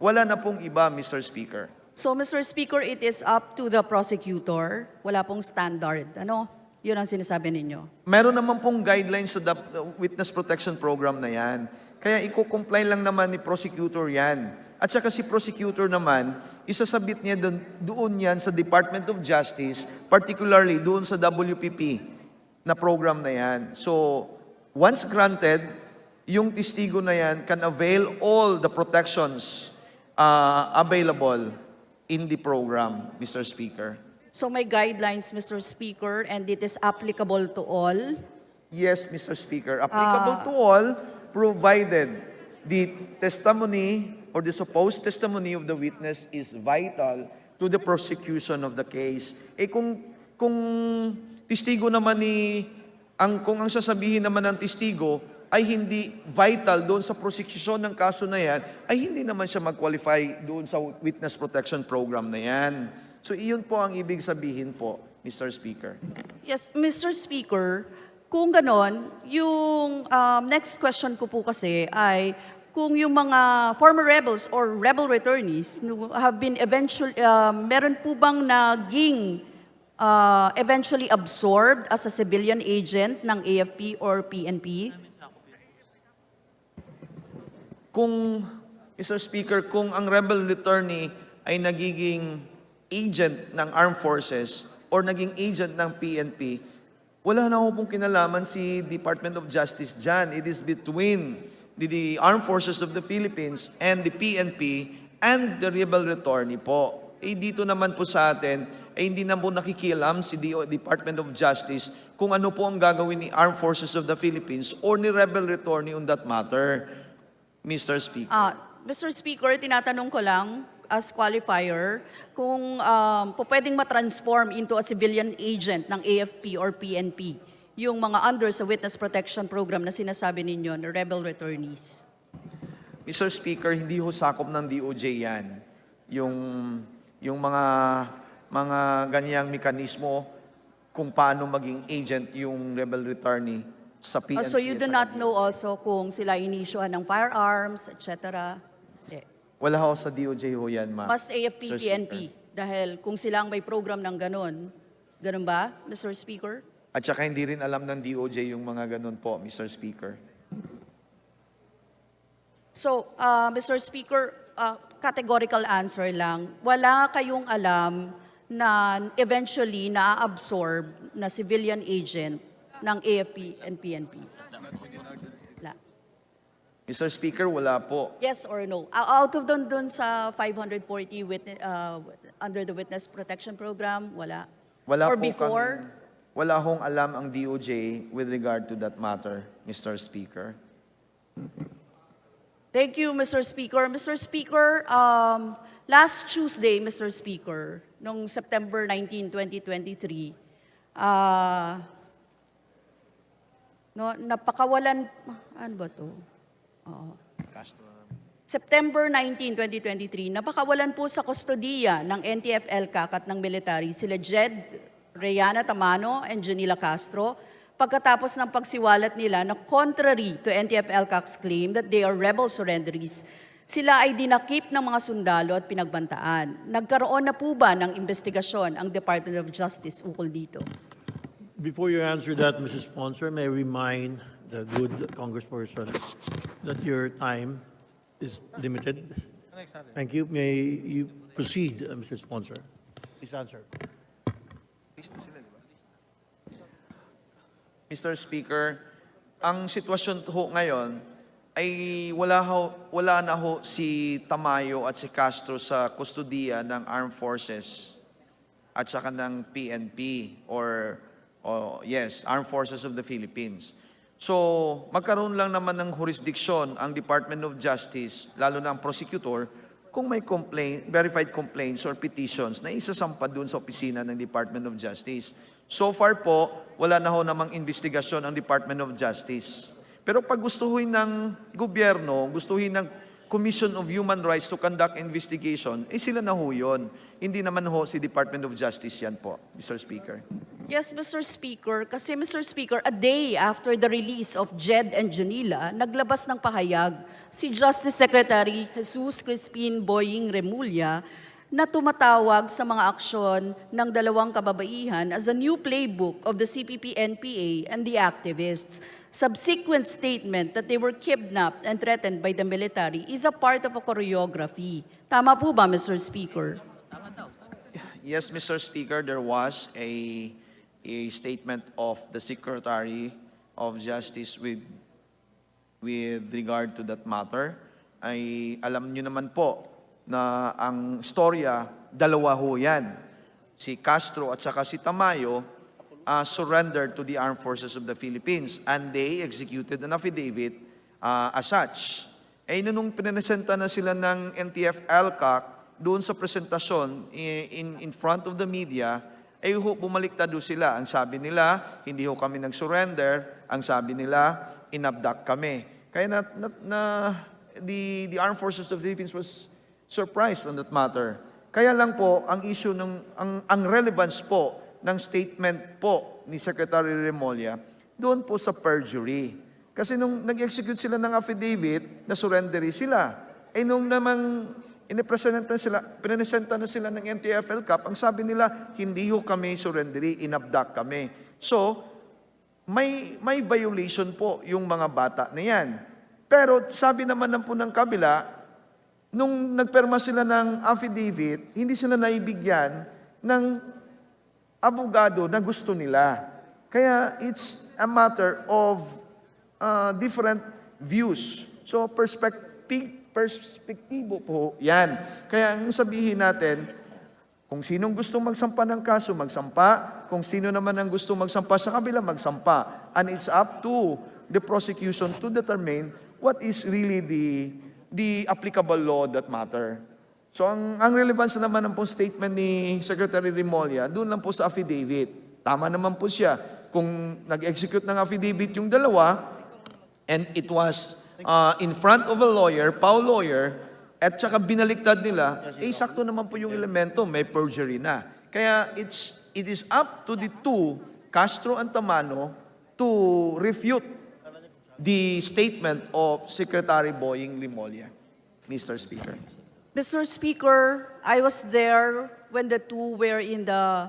Wala na pong iba, Mr. Speaker. So, Mr. Speaker, it is up to the prosecutor. Wala pong standard. Ano? Yun ang sinasabi ninyo. Meron naman pong guidelines sa Witness Protection Program na yan. Kaya i-comply lang naman ni prosecutor yan. At saka si prosecutor naman, isasabit niya doon, doon yan sa Department of Justice, particularly doon sa WPP na program na yan. So, once granted, yung testigo na yan can avail all the protections uh, available in the program, Mr. Speaker. So, may guidelines, Mr. Speaker, and it is applicable to all. Yes, Mr. Speaker. Applicable to all, provided the testimony or the supposed testimony of the witness is vital to the prosecution of the case. Eh kung kung testigo naman ni ang kung ang sasabihin naman ng testigo ay hindi vital doon sa prosecution ng kaso na yan, ay hindi naman siya mag-qualify doon sa witness protection program na yan. So iyon po ang ibig sabihin po, Mr. Speaker. Yes, Mr. Speaker, kung ganon, yung um, next question ko po kasi ay kung yung mga former rebels or rebel returnees have been eventually, um, meron po bang naging uh, eventually absorbed as a civilian agent ng AFP or PNP? Kung, Mr. Speaker, kung ang rebel returnee ay nagiging agent ng armed forces or naging agent ng PNP, wala na ako pong kinalaman si Department of Justice dyan. It is between the, Armed Forces of the Philippines and the PNP and the rebel returnee po. Eh dito naman po sa atin, eh hindi na po nakikialam si DO Department of Justice kung ano po ang gagawin ni Armed Forces of the Philippines or ni rebel returnee on that matter. Mr. Speaker. Ah, Mr. Speaker, tinatanong ko lang as qualifier kung um, po pwedeng matransform into a civilian agent ng AFP or PNP yung mga under sa witness protection program na sinasabi ninyo na rebel returnees. Mr. Speaker, hindi ho sakop ng DOJ yan. Yung, yung mga, mga ganyang mekanismo kung paano maging agent yung rebel returnee sa PNP. Ah, so you do not know also kung sila inisyuhan ng firearms, etc. Eh, Wala ho sa DOJ ho yan, ma'am. Mas AFP, Sir PNP. Speaker. Dahil kung sila ang may program ng ganon, ganon ba, Mr. Speaker? At saka hindi rin alam ng DOJ yung mga ganun po, Mr. Speaker. So, uh, Mr. Speaker, uh, categorical answer lang. Wala kayong alam na eventually na-absorb na civilian agent ng AFP and PNP? Wala. Mr. Speaker, wala po. Yes or no? Out of dun, dun sa 540 witness, uh, under the Witness Protection Program, wala? Wala or po before? kaming- wala hong alam ang DOJ with regard to that matter, Mr. Speaker. Thank you, Mr. Speaker. Mr. Speaker, um, last Tuesday, Mr. Speaker, noong September 19, 2023, ah, no, napakawalan, ano ba to? Oo. September 19, 2023, napakawalan po sa kustodiya ng NTF-ELCAC at ng military sila Jed Reyana Tamano and Janila Castro pagkatapos ng pagsiwalat nila na contrary to NTF-ELCAC's claim that they are rebel surrenderies, sila ay dinakip ng mga sundalo at pinagbantaan. Nagkaroon na po ba ng investigasyon ang Department of Justice ukol dito? Before you answer that, Mrs. Sponsor, may I remind the good congressperson that your time is limited. Thank you. May you proceed, uh, Mr. Sponsor. Please answer. Mr. Speaker, ang sitwasyon ho ngayon ay wala, ho, wala na ho si Tamayo at si Castro sa kustodiya ng Armed Forces at saka ng PNP or oh, yes, Armed Forces of the Philippines. So, magkaroon lang naman ng jurisdiction ang Department of Justice, lalo na ang prosecutor, kung may complaint, verified complaints or petitions na isasampa dun sa opisina ng Department of Justice. So far po, wala na ho namang investigasyon ang Department of Justice. Pero pag gustuhin ng gobyerno, gustuhin ng Commission of Human Rights to conduct investigation, eh sila na ho yun. Hindi naman ho si Department of Justice yan po, Mr. Speaker. Yes, Mr. Speaker. Kasi, Mr. Speaker, a day after the release of Jed and Junila, naglabas ng pahayag si Justice Secretary Jesus Crispin Boying Remulla na tumatawag sa mga aksyon ng dalawang kababaihan as a new playbook of the CPP-NPA and the activists. Subsequent statement that they were kidnapped and threatened by the military is a part of a choreography. Tama po ba, Mr. Speaker? Yes, Mr. Speaker, there was a, a statement of the Secretary of Justice with, with regard to that matter. Ay alam niyo naman po na ang storya, dalawa ho yan. Si Castro at saka si Tamayo uh, surrendered to the Armed Forces of the Philippines and they executed an affidavit uh, as such. Eh, nung pinesenta na sila ng NTF-ELCAC, doon sa presentasyon i- in, in front of the media, ay bumaliktad ho sila. Ang sabi nila, hindi ho kami nag-surrender. Ang sabi nila, inabduct kami. Kaya na, na, na the, the Armed Forces of the Philippines was surprised on that matter. Kaya lang po, ang issue ng, ang, ang relevance po ng statement po ni Secretary Remolla, doon po sa perjury. Kasi nung nag-execute sila ng affidavit, na surrendery sila. Eh nung namang inipresenta sila, pinesenta na sila ng NTFL Cup, ang sabi nila, hindi ho kami surrendery, inabduct kami. So, may, may violation po yung mga bata na yan. Pero sabi naman ng po ng kabila, nung nagperma sila ng affidavit, hindi sila naibigyan ng abogado na gusto nila. Kaya it's a matter of uh, different views. So perspective, perspektibo po yan. Kaya ang sabihin natin, kung sinong gustong magsampa ng kaso, magsampa. Kung sino naman ang gustong magsampa sa kabila, magsampa. And it's up to the prosecution to determine what is really the the applicable law that matter. So ang, ang relevance naman ng po statement ni Secretary Remolla, doon lang po sa affidavit. Tama naman po siya. Kung nag-execute ng affidavit yung dalawa, and it was uh, in front of a lawyer, Paul lawyer, at saka binaliktad nila, eh sakto naman po yung elemento, may perjury na. Kaya it's, it is up to the two, Castro and Tamano, to refute the statement of Secretary Boying Limolia. Mr. Speaker. Mr. Speaker, I was there when the two were in the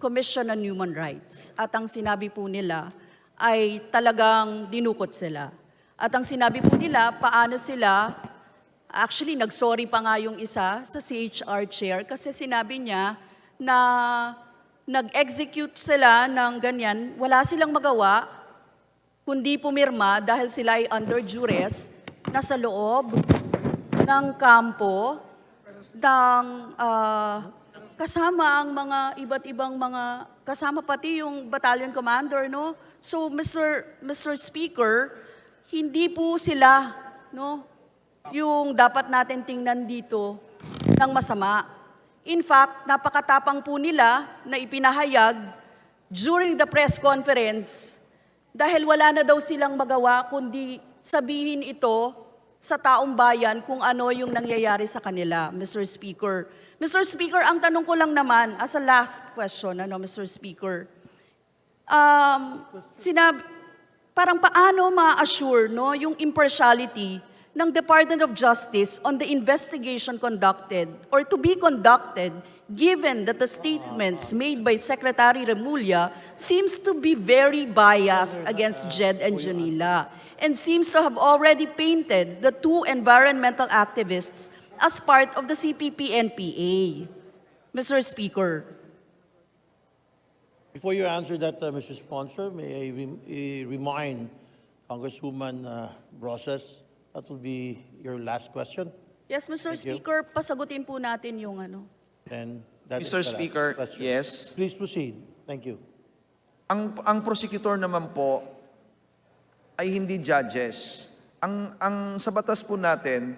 Commission on Human Rights. At ang sinabi po nila ay talagang dinukot sila. At ang sinabi po nila, paano sila, actually nag-sorry pa nga yung isa sa CHR chair kasi sinabi niya na nag-execute sila ng ganyan, wala silang magawa, kundi pumirma dahil sila ay under duress, nasa loob ng kampo ng ah, kasama ang mga iba't ibang mga kasama pati yung battalion commander no so Mr. Mr. Speaker hindi po sila no yung dapat natin tingnan dito ng masama in fact napakatapang po nila na ipinahayag during the press conference dahil wala na daw silang magawa kundi sabihin ito sa taong bayan kung ano yung nangyayari sa kanila, Mr. Speaker. Mr. Speaker, ang tanong ko lang naman, as a last question, ano, Mr. Speaker, um, sinab parang paano ma-assure no, yung impartiality ng Department of Justice on the investigation conducted or to be conducted given that the statements made by Secretary Remulla seems to be very biased against Jed and Janila and seems to have already painted the two environmental activists as part of the CPP-NPA. Mr. Speaker. Before you answer that, uh, Mr. Sponsor, may I rem- eh, remind Congresswoman uh, Broses, that will be your last question. Yes, Mr. Thank you. Speaker, pasagutin po natin yung ano. And that is Mr. the last Speaker, question. yes. Please proceed. Thank you. Ang ang prosecutor naman po ay hindi judges. Ang ang sa batas po natin,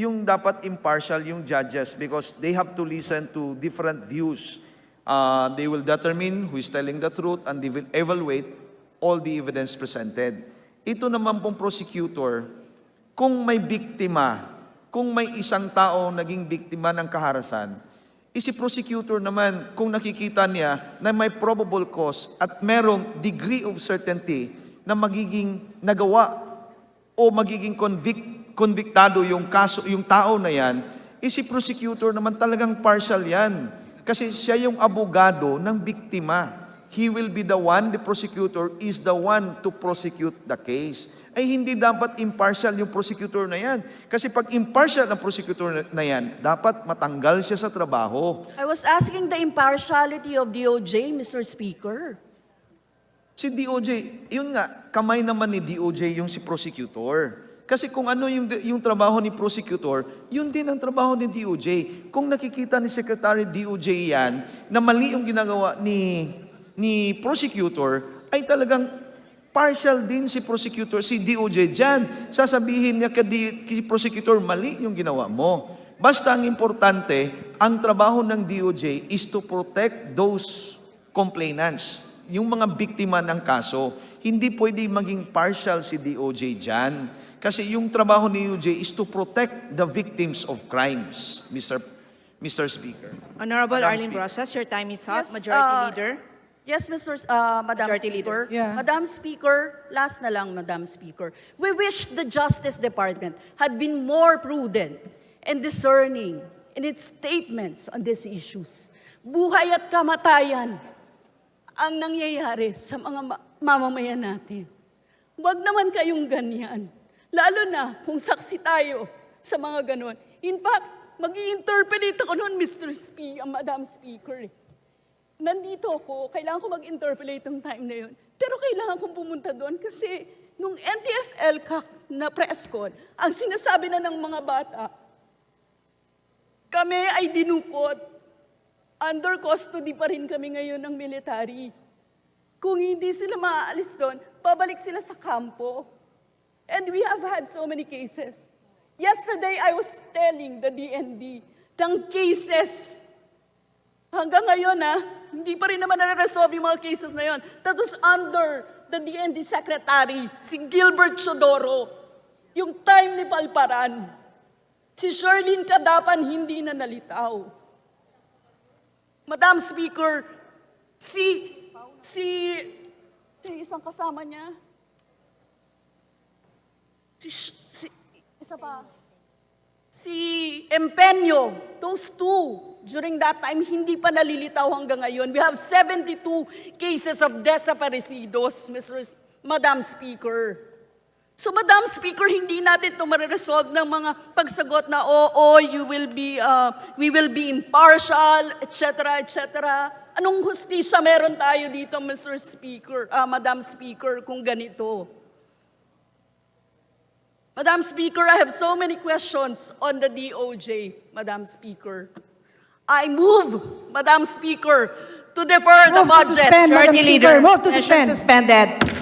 yung dapat impartial yung judges because they have to listen to different views. Uh, they will determine who is telling the truth and they will evaluate all the evidence presented. Ito naman pong prosecutor, kung may biktima, kung may isang tao naging biktima ng kaharasan, Eh, si prosecutor naman, kung nakikita niya na may probable cause at merong degree of certainty na magiging nagawa o magiging convict, convictado yung kaso, yung tao na yan, eh si prosecutor naman talagang partial yan. Kasi siya yung abogado ng biktima. He will be the one, the prosecutor is the one to prosecute the case. Ay hindi dapat impartial yung prosecutor na yan. Kasi pag impartial ang prosecutor na yan, dapat matanggal siya sa trabaho. I was asking the impartiality of DOJ, Mr. Speaker. Si DOJ, yun nga, kamay naman ni DOJ yung si prosecutor. Kasi kung ano yung, yung trabaho ni prosecutor, yun din ang trabaho ni DOJ. Kung nakikita ni Secretary DOJ yan, na mali yung ginagawa ni, ni prosecutor, ay talagang partial din si prosecutor, si DOJ dyan. Sasabihin niya kay, kay prosecutor, mali yung ginawa mo. Basta ang importante, ang trabaho ng DOJ is to protect those complainants, yung mga biktima ng kaso. Hindi pwede maging partial si DOJ dyan. Kasi yung trabaho ni DOJ is to protect the victims of crimes, Mr. Mr. Speaker. Honorable Madam Arlene Speaker. Brosas, your time is up. Yes, Majority uh, Leader. Yes, Mr. S- uh, Madam Majority Speaker. Leader. Yeah. Madam Speaker, last na lang, Madam Speaker. We wish the Justice Department had been more prudent and discerning in its statements on these issues. Buhay at kamatayan ang nangyayari sa mga ma- mamamayan natin. Huwag naman kayong ganyan. Lalo na kung saksi tayo sa mga ganon. In fact, mag interpolate ako noon, Mr. Speaker, Madam Speaker. eh. Nandito ako, kailangan ko mag-interpolate ng time na yun. Pero kailangan kong pumunta doon kasi nung NTFL CAC na press con, ang sinasabi na ng mga bata, kami ay dinukot. Under custody pa rin kami ngayon ng military. Kung hindi sila maaalis doon, babalik sila sa kampo. And we have had so many cases. Yesterday, I was telling the DND, ng cases Hanggang ngayon, ha, hindi pa rin naman na-resolve yung mga cases na yon. That was under the DND Secretary, si Gilbert Chodoro. Yung time ni Palparan. Si Sherlyn Kadapan hindi na nalitaw. Madam Speaker, si, si, si isang kasama niya, si, si, isa pa, si Empeño, those two, during that time, hindi pa nalilitaw hanggang ngayon. We have 72 cases of desaparecidos, Mr. S- Madam Speaker. So, Madam Speaker, hindi natin ito mariresolve ng mga pagsagot na, oo, you will be, uh, we will be impartial, etc., etc. Anong hustisya meron tayo dito, Mr. Speaker, ah, Madam Speaker, kung ganito? Madam Speaker, I have so many questions on the DOJ, Madam Speaker. I move, Madam Speaker, to defer the Move to budget. suspend, Madam Majority Speaker. Leader. Move to suspend. suspended.